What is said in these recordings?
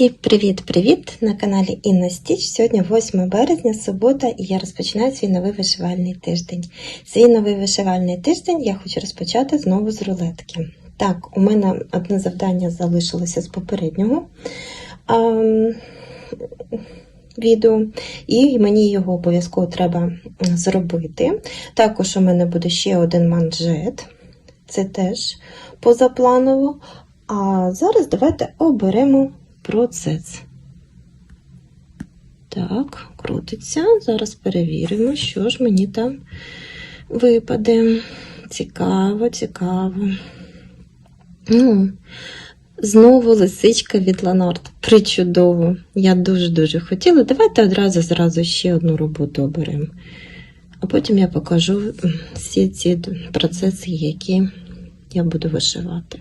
Всім привіт-привіт! На каналі Інна Стіч. Сьогодні 8 березня, субота, і я розпочинаю свій новий вишивальний тиждень. Свій новий вишивальний тиждень я хочу розпочати знову з рулетки. Так, у мене одне завдання залишилося з попереднього а, відео, і мені його обов'язково треба зробити. Також у мене буде ще один манжет, це теж позапланово. А зараз давайте оберемо процес. Так, крутиться. Зараз перевіримо, що ж мені там випаде. Цікаво, цікаво. Ну, Знову лисичка від Ланарт. Причудово. Я дуже-дуже хотіла. Давайте одразу зразу ще одну роботу оберемо. А потім я покажу всі ці процеси, які я буду вишивати.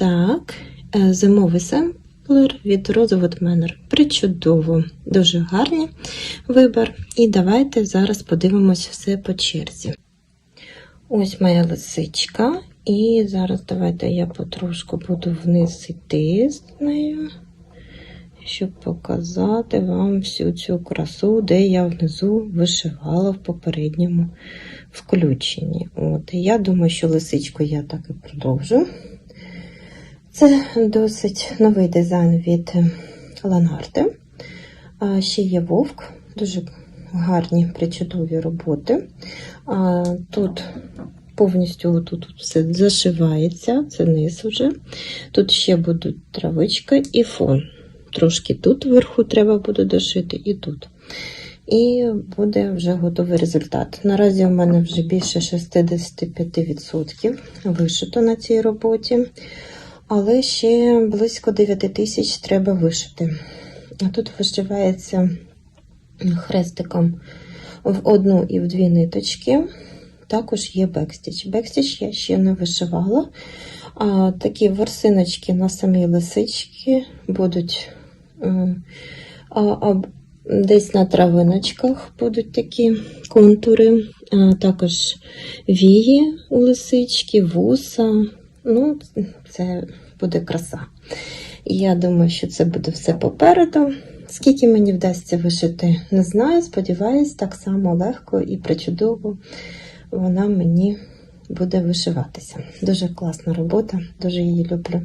Так, е, зимовий семплер від Rosewood Manor. Причудово, дуже гарний вибір. І давайте зараз подивимось все по черзі. Ось моя лисичка. І зараз давайте я потрошку буду вниз йти з нею, щоб показати вам всю цю красу, де я внизу вишивала в попередньому включенні. От, Я думаю, що лисичку я так і продовжу. Це досить новий дизайн від Ланарти. Ще є вовк, дуже гарні причудові роботи. Тут повністю тут все зашивається, це низ уже. Тут ще будуть травичка і фон. Трошки тут вверху треба буде дошити, і тут. І буде вже готовий результат. Наразі у мене вже більше 65% вишито на цій роботі але ще близько 9 тисяч треба вишити. А тут вишивається хрестиком в одну і в дві ниточки. Також є бекстіч. Бекстіч я ще не вишивала. А, Такі ворсиночки на самій лисички будуть а, а, десь на травиночках будуть такі контури, а, також вії у лисички, вуса. Ну, це буде краса. І я думаю, що це буде все попереду. Скільки мені вдасться вишити, не знаю. Сподіваюсь, так само легко і причудово вона мені буде вишиватися. Дуже класна робота, дуже її люблю.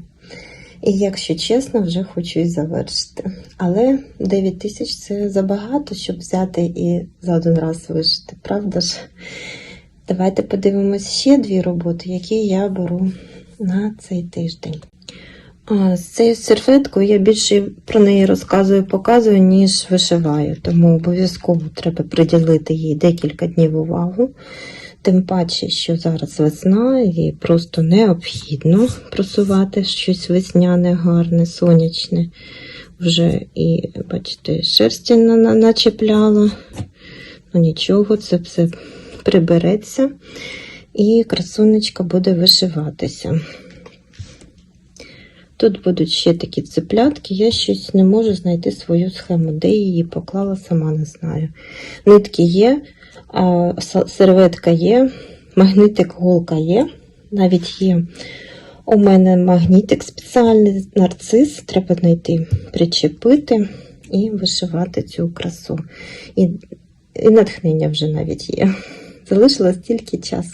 І, якщо чесно, вже хочу і завершити. Але 9 тисяч це забагато, щоб взяти і за один раз вишити, правда ж? Давайте подивимось ще дві роботи, які я беру на цей тиждень. З цією серветкою я більше про неї розказую, показую, ніж вишиваю, тому обов'язково треба приділити їй декілька днів увагу. Тим паче, що зараз весна, і просто необхідно просувати щось весняне, гарне, сонячне. Вже і, бачите, шерсті начепляла. Ну нічого, це все прибереться і красунечка буде вишиватися. Тут будуть ще такі цеплятки, я щось не можу знайти свою схему, де її поклала, сама не знаю. Нитки є, серветка є, магнитик голка є, навіть є у мене магнітик спеціальний нарцис, треба знайти, причепити і вишивати цю красу. І, і натхнення вже навіть є. Залишилось тільки час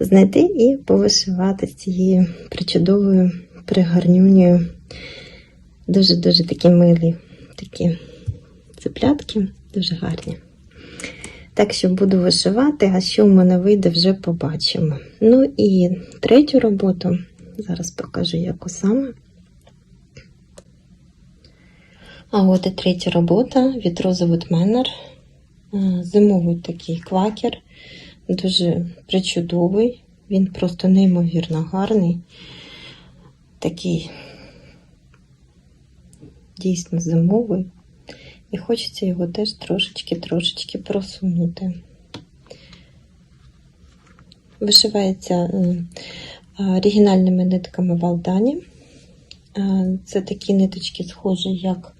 знайти і повишивати цією причудовою, пригарнюнею. Дуже-дуже такі милі такі цеплятки, дуже гарні. Так що буду вишивати, а що в мене вийде, вже побачимо. Ну і третю роботу, зараз покажу, яку саме. А от і третя робота від Rosewood Manor. Зимовий такий квакер дуже причудовий, він просто неймовірно гарний, такий дійсно зимовий. І хочеться його теж трошечки-трошечки просунути. Вишивається е, оригінальними нитками Валдані. Е, це такі ниточки, схожі, як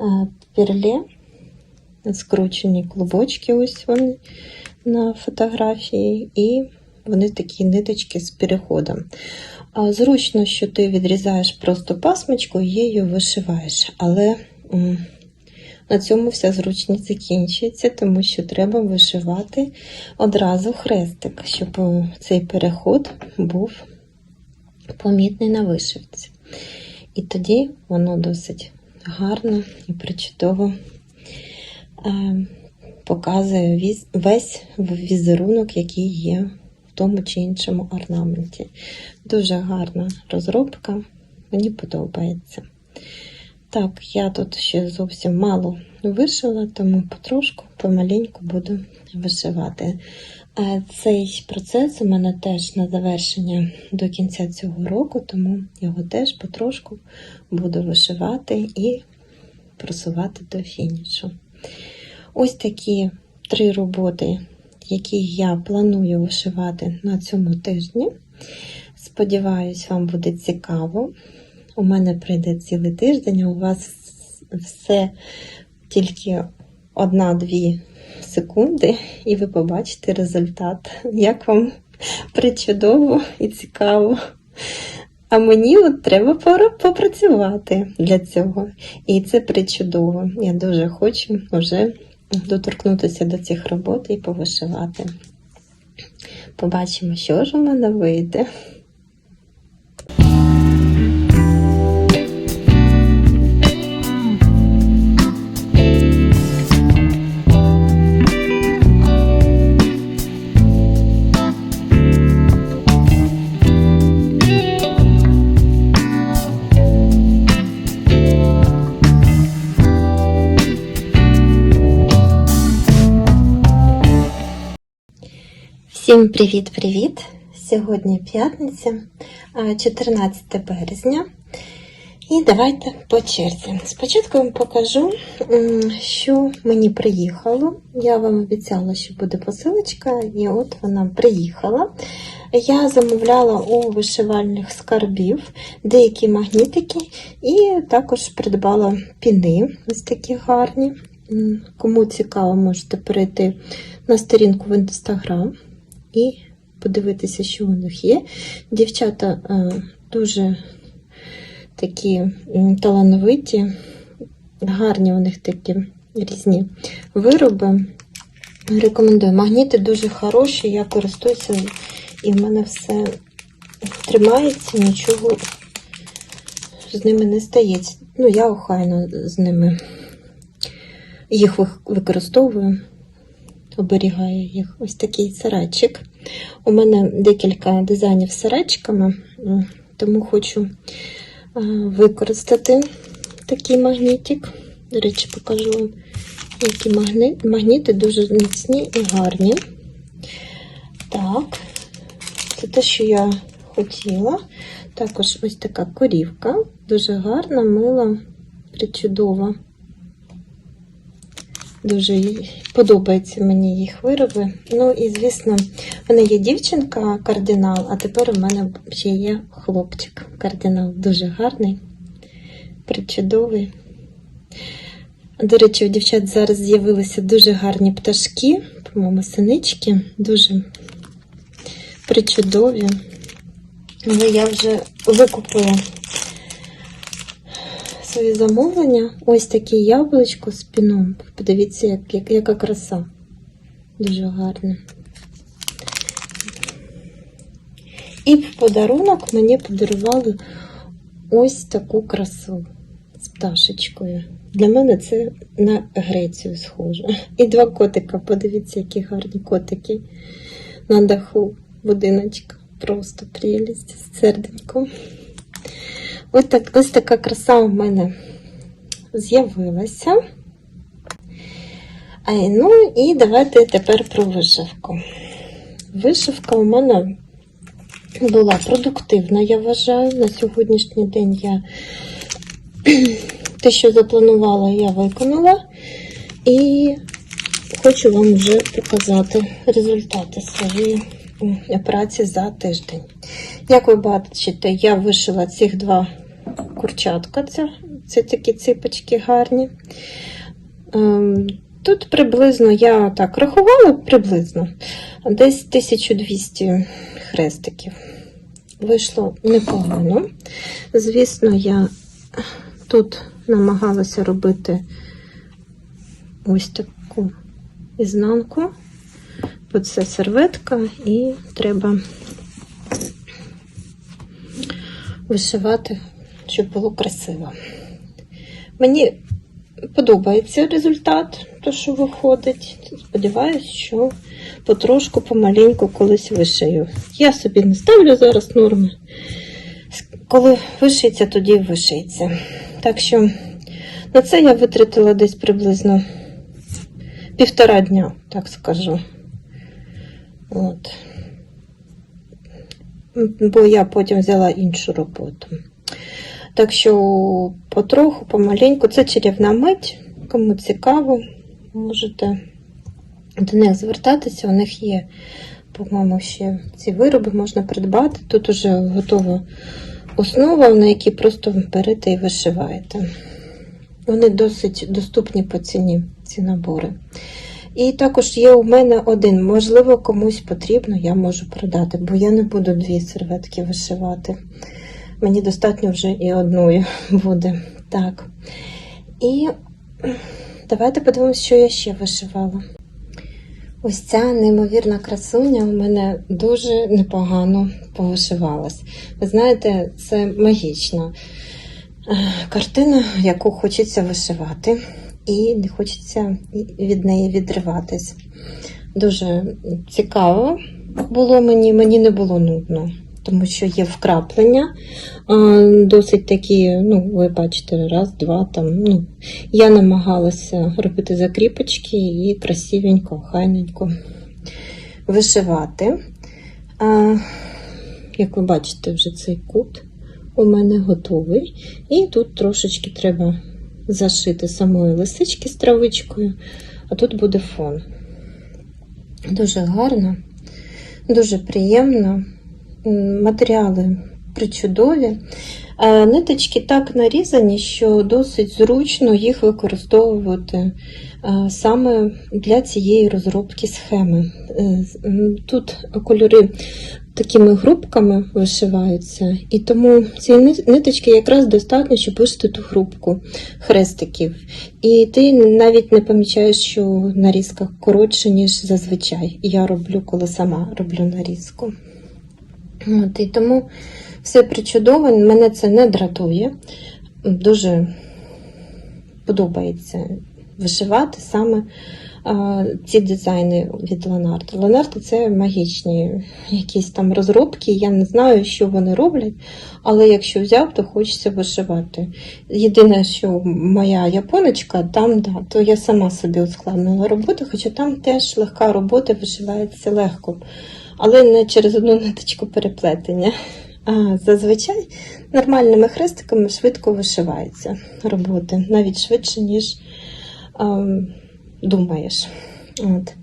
е, перле, скручені клубочки, ось вони на фотографії, і вони такі ниточки з переходом. Зручно, що ти відрізаєш просто пасмочку і її вишиваєш. Але на цьому вся зручність закінчується, тому що треба вишивати одразу хрестик, щоб е, цей переход був помітний на вишивці. І тоді воно досить гарно і причудово е, показує весь візерунок, який є в тому чи іншому орнаменті. Дуже гарна розробка, мені подобається. Так, я тут ще зовсім мало вишила, тому потрошку, помаленьку буду вишивати. Цей процес у мене теж на завершення до кінця цього року, тому його теж потрошку буду вишивати і просувати до фінішу. Ось такі три роботи, які я планую вишивати на цьому тижні. Сподіваюсь, вам буде цікаво. У мене прийде цілий тиждень, а у вас все тільки одна-дві секунди, і ви побачите результат. Як вам причудово і цікаво. А мені от треба попрацювати для цього. І це причудово. Я дуже хочу вже доторкнутися до цих робот і повишивати. Побачимо, що ж у мене вийде. Всім привіт-привіт! Сьогодні п'ятниця, 14 березня. І давайте по черзі. Спочатку вам покажу, що мені приїхало. Я вам обіцяла, що буде посилочка, і от вона приїхала. Я замовляла у вишивальних скарбів деякі магнітики, і також придбала піни, ось такі гарні. Кому цікаво, можете перейти на сторінку в інстаграм і подивитися, що у них є. Дівчата е, дуже такі талановиті, гарні у них такі різні вироби. Рекомендую. Магніти дуже хороші, я користуюся, і в мене все тримається, нічого з ними не стається. Ну, я охайно з ними їх використовую оберігаю їх. Ось такий сарайчик. У мене декілька дизайнів з сарайчиками, тому хочу використати такий магнітик. До речі, покажу вам, які магніти дуже міцні і гарні. Так, це те, що я хотіла. Також ось така корівка, дуже гарна, мила, причудова. Дуже подобаються мені їх вироби. Ну і, звісно, в мене є дівчинка кардинал, а тепер у мене ще є хлопчик кардинал. Дуже гарний, причудовий. До речі, у дівчат зараз з'явилися дуже гарні пташки, по-моєму, синички, дуже причудові. Але я вже викупила свої замовлення. Ось таке яблучко з піном. Подивіться, як, як, яка краса. Дуже гарна. І в подарунок мені подарували ось таку красу з пташечкою. Для мене це на Грецію схоже. І два котика. Подивіться, які гарні котики на даху будиночка. Просто прелість з серденьком. Ось, так, ось така краса у мене з'явилася. Ну і давайте тепер про вишивку. Вишивка у мене була продуктивна, я вважаю. На сьогоднішній день я те, що запланувала, я виконала. І хочу вам вже показати результати своєї праці за тиждень. Як ви бачите, я вишила цих два курчатка. Це, це такі ципочки гарні. Ем, Тут приблизно, я так рахувала приблизно, десь 1200 хрестиків. Вийшло непогано. Звісно, я тут намагалася робити ось таку ізнанку, бо це серветка, і треба вишивати, щоб було красиво. Мені подобається результат, то що виходить. Сподіваюсь, що потрошку, помаленьку колись вишию. Я собі не ставлю зараз норми. Коли вишиється, тоді і вишиється. Так що на це я витратила десь приблизно півтора дня, так скажу. От. Бо я потім взяла іншу роботу. Так що потроху, помаленьку, це чарівна мить. Кому цікаво, можете до них звертатися. У них є, по-моєму, ще ці вироби можна придбати. Тут уже готова основа, на якій просто берете і вишиваєте. Вони досить доступні по ціні, ці набори. І також є у мене один. Можливо, комусь потрібно, я можу продати, бо я не буду дві серветки вишивати. Мені достатньо вже і одної буде. Так. І давайте подивимося, що я ще вишивала. Ось ця неймовірна красуня у мене дуже непогано повишивалась. Ви знаєте, це магічна е, картина, яку хочеться вишивати, і не хочеться від неї відриватись. Дуже цікаво було мені, мені не було нудно тому що є вкраплення, досить такі, ну, ви бачите, раз, два там. Ну, Я намагалася робити закріпочки і красивенько, хайненько вишивати. Як ви бачите, вже цей кут у мене готовий. І тут трошечки треба зашити самої лисички з травичкою, а тут буде фон. Дуже гарно, дуже приємно матеріали причудові. Е, Ниточки так нарізані, що досить зручно їх використовувати е, саме для цієї розробки схеми. Е, тут кольори такими групками вишиваються, і тому цієї ниточки якраз достатньо, щоб вишити ту групку хрестиків. І ти навіть не помічаєш, що нарізка коротша, ніж зазвичай. Я роблю, коли сама роблю нарізку. От, І тому все причудово, мене це не дратує. Дуже подобається вишивати саме ці дизайни від Ленарта. Ленарта це магічні якісь там розробки. Я не знаю, що вони роблять, але якщо взяв, то хочеться вишивати. Єдине, що моя японочка, там, да, то я сама собі ускладнила роботу, хоча там теж легка робота вишивається легко але не через одну ниточку переплетення. А зазвичай нормальними хрестиками швидко вишиваються роботи, навіть швидше, ніж а, думаєш. От.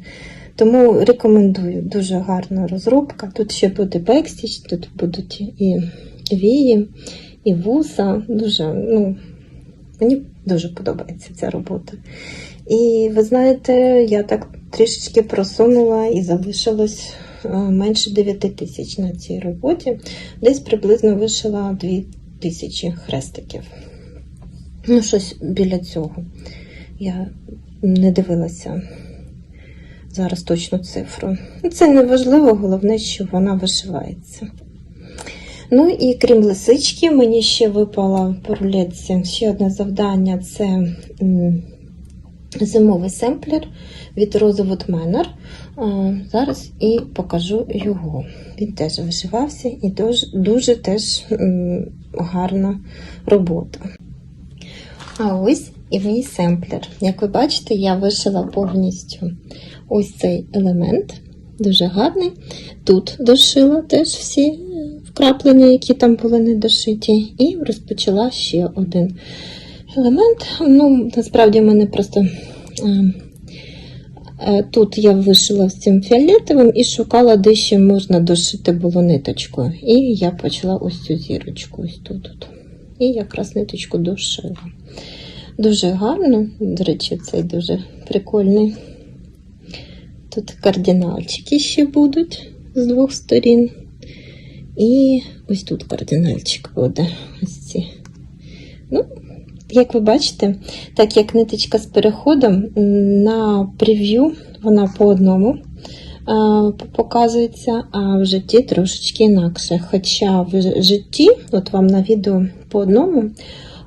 Тому рекомендую дуже гарна розробка. Тут ще буде бекстіч, тут будуть і вії, і вуса. Дуже, ну, Мені дуже подобається ця робота. І ви знаєте, я так трішечки просунула і залишилось Е, менше 9 тисяч на цій роботі, десь приблизно вишила 2 тисячі хрестиків. Ну, щось біля цього. Я не дивилася зараз точну цифру. Це не важливо, головне, що вона вишивається. Ну і крім лисички, мені ще випало по рулетці ще одне завдання це зимовий семплер від Rosewood Manor. Зараз і покажу його. Він теж вишивався і дуже, дуже теж гарна робота. А ось і мій семплер. Як ви бачите, я вишила повністю ось цей елемент, дуже гарний. Тут дошила теж всі вкраплення, які там були не дошиті, і розпочала ще один елемент. Ну, Насправді, в мене просто Е, тут я вишила цим фіолетовим і шукала, де ще можна дошити було ниточку. І я почала ось цю зірочку ось тут. І якраз ниточку дошила. Дуже гарно, до речі, цей дуже прикольний. Тут кардинальчики ще будуть з двох сторін. І ось тут кардинальчик буде. Ось ці. Ну, як ви бачите, так як ниточка з переходом, на прев'ю вона по одному е, показується, а в житті трошечки інакше. Хоча в житті, от вам на відео по одному,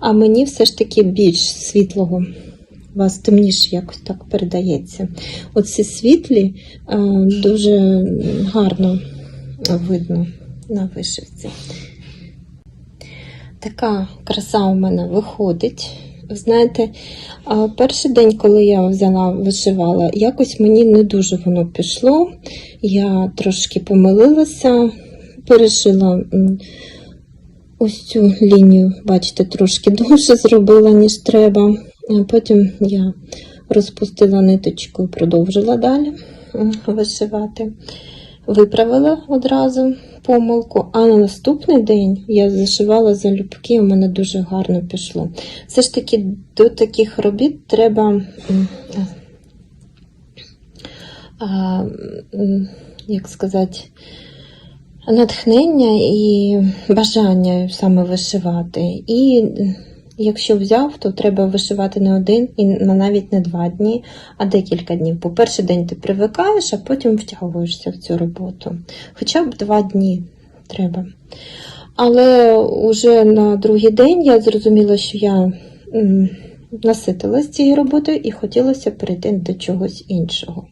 а мені все ж таки більш світлого. У вас темніше якось так передається. Оці світлі е, дуже гарно видно на вишивці. Така краса у мене виходить. Знаєте, перший день, коли я взяла, вишивала, якось мені не дуже воно пішло. Я трошки помилилася, перешила ось цю лінію, бачите, трошки довше зробила, ніж треба. Потім я розпустила ниточку і продовжила далі вишивати. Виправила одразу помилку, а на наступний день я зашивала залюбки, у мене дуже гарно пішло. Все ж таки до таких робіт треба, як сказати, натхнення і бажання саме вишивати. І якщо взяв, то треба вишивати не один і навіть не два дні, а декілька днів. Бо перший день ти привикаєш, а потім втягуєшся в цю роботу. Хоча б два дні треба. Але уже на другий день я зрозуміла, що я наситилась цією роботою і хотілося перейти до чогось іншого.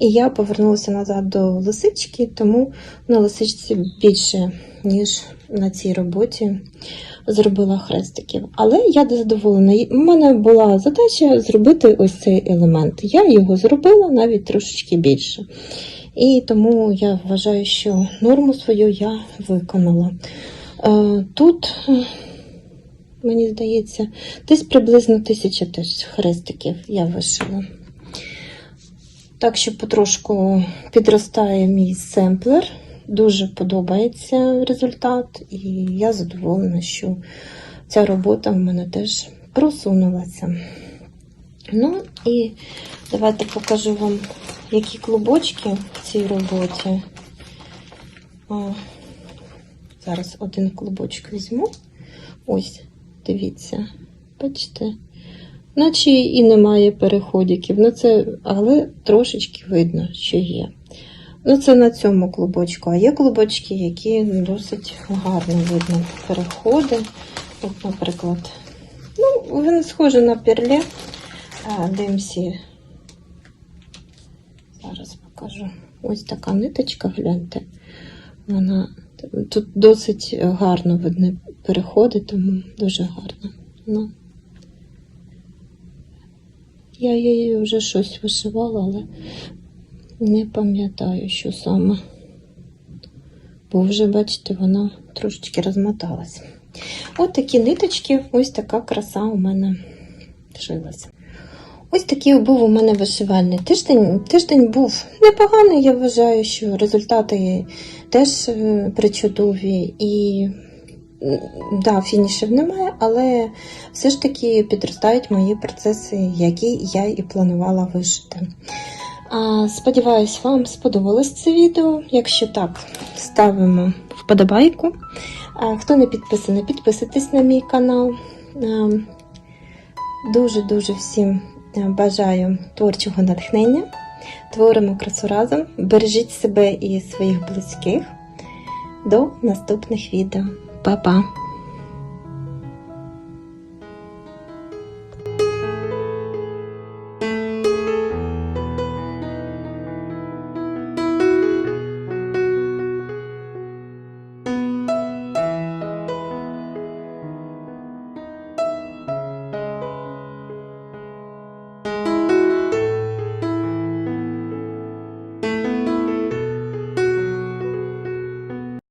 І я повернулася назад до лисички, тому на лисичці більше, ніж на цій роботі зробила хрестиків. Але я задоволена. У мене була задача зробити ось цей елемент. Я його зробила навіть трошечки більше. І тому я вважаю, що норму свою я виконала. Е, Тут, мені здається, десь приблизно тисяча теж хрестиків я вишила. Так що потрошку підростає мій семплер. Дуже подобається результат, і я задоволена, що ця робота в мене теж просунулася. Ну і давайте покажу вам, які клубочки в цій роботі. О, зараз один клубочок візьму. Ось, дивіться, бачите? Наче і немає переходиків, ну це, але трошечки видно, що є. Ну, це на цьому клубочку. А є клубочки, які досить гарно видно переходи. От, наприклад, ну, вони схожі на перле DMC. Зараз покажу. Ось така ниточка, гляньте. Вона тут досить гарно видно переходи, тому дуже гарно. Ну, я її вже щось вишивала, але не пам'ятаю, що саме. Бо вже, бачите, вона трошечки розмоталась. От такі ниточки, ось така краса у мене шилася. Ось такий був у мене вишивальний тиждень. Тиждень був непоганий, я вважаю, що результати теж е, причудові. І да, фінішів немає, але все ж таки підростають мої процеси, які я і планувала вишити. Сподіваюсь, вам сподобалось це відео. Якщо так, ставимо вподобайку. Хто не підписаний, підписуйтесь на мій канал. Дуже-дуже всім бажаю творчого натхнення. Творимо красу разом. Бережіть себе і своїх близьких. До наступних відео. Па-па!